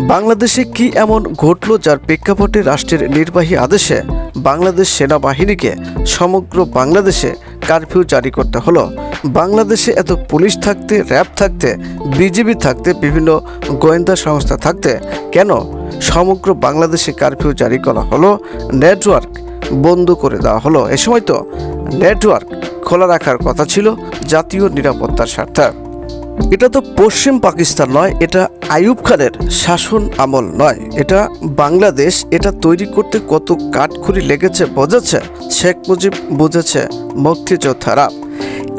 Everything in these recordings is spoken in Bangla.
বাংলাদেশে কি এমন ঘটল যার প্রেক্ষাপটে রাষ্ট্রের নির্বাহী আদেশে বাংলাদেশ সেনাবাহিনীকে সমগ্র বাংলাদেশে কারফিউ জারি করতে হলো? বাংলাদেশে এত পুলিশ থাকতে, র্যাব থাকতে, বিজিবি থাকতে, বিভিন্ন গোয়েন্দা সংস্থা থাকতে কেন সমগ্র বাংলাদেশে কারফিউ জারি করা হলো? নেটওয়ার্ক বন্ধ করে দেওয়া হলো। এ সময় তো নেটওয়ার্ক খোলা রাখার কথা ছিল জাতীয় নিরাপত্তার স্বার্থে। এটা তো পশ্চিম পাকিস্তান নয়, এটা আইয়ুব খানের শাসন আমল নয়। এটা বাংলাদেশ, এটা তৈরি করতে কত কাঠখড়ি লেগেছে, বোঝাচ্ছে? শেখ মুজিব বুঝেছে, মুক্তিযোদ্ধারা।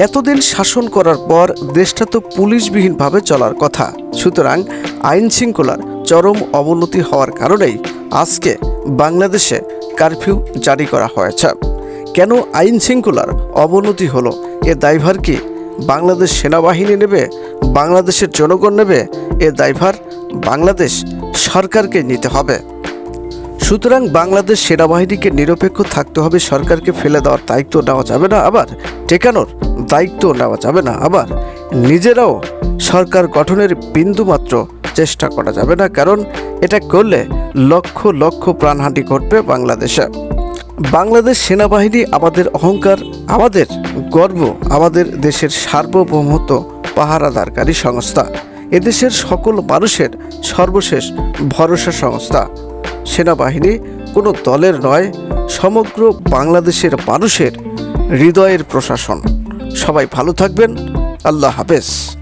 এতদিন শাসন করার পর দেশটা তো পুলিশবিহীনভাবে চলার কথা। সুতরাং আইন শৃঙ্খলার চরম অবনতি হওয়ার কারণেই আজকে বাংলাদেশে কারফিউ জারি করা হয়েছে। কেন আইন শৃঙ্খলার অবনতি হলো? এ দায়ভার কি বাংলাদেশ সেনাবাহিনী নেবে? বাংলাদেশের জনগণ নেবে, এ দায়ভার বাংলাদেশ সরকারকে নিতে হবে। সুতরাং বাংলাদেশ সেনাবাহিনীকে নিরপেক্ষ থাকতে হবে, সরকারকে ফেলে দেওয়ার দায়িত্ব নেওয়া যাবে না আবার টেকানোর দায়িত্ব নেওয়া যাবে না আবার। নিজেরাও সরকার গঠনের বিন্দুমাত্র চেষ্টা করা যাবে না, কারণ এটা করলে লক্ষ লক্ষ প্রাণহানি ঘটবে বাংলাদেশে। বাংলাদেশ সেনাবাহিনী আমাদের অহংকার, আমাদের গর্ব, আমাদের দেশের সার্বভৌমত্ব পাহারাদারকারী সংস্থা। এদেশের সকল মানুষের সর্বশেষ ভরসা সংস্থা। সেনাবাহিনী কোনো দলের নয়, সমগ্র বাংলাদেশের মানুষের হৃদয়ের প্রশাসন। সবাই ভালো থাকবেন। আল্লাহ হাফেজ।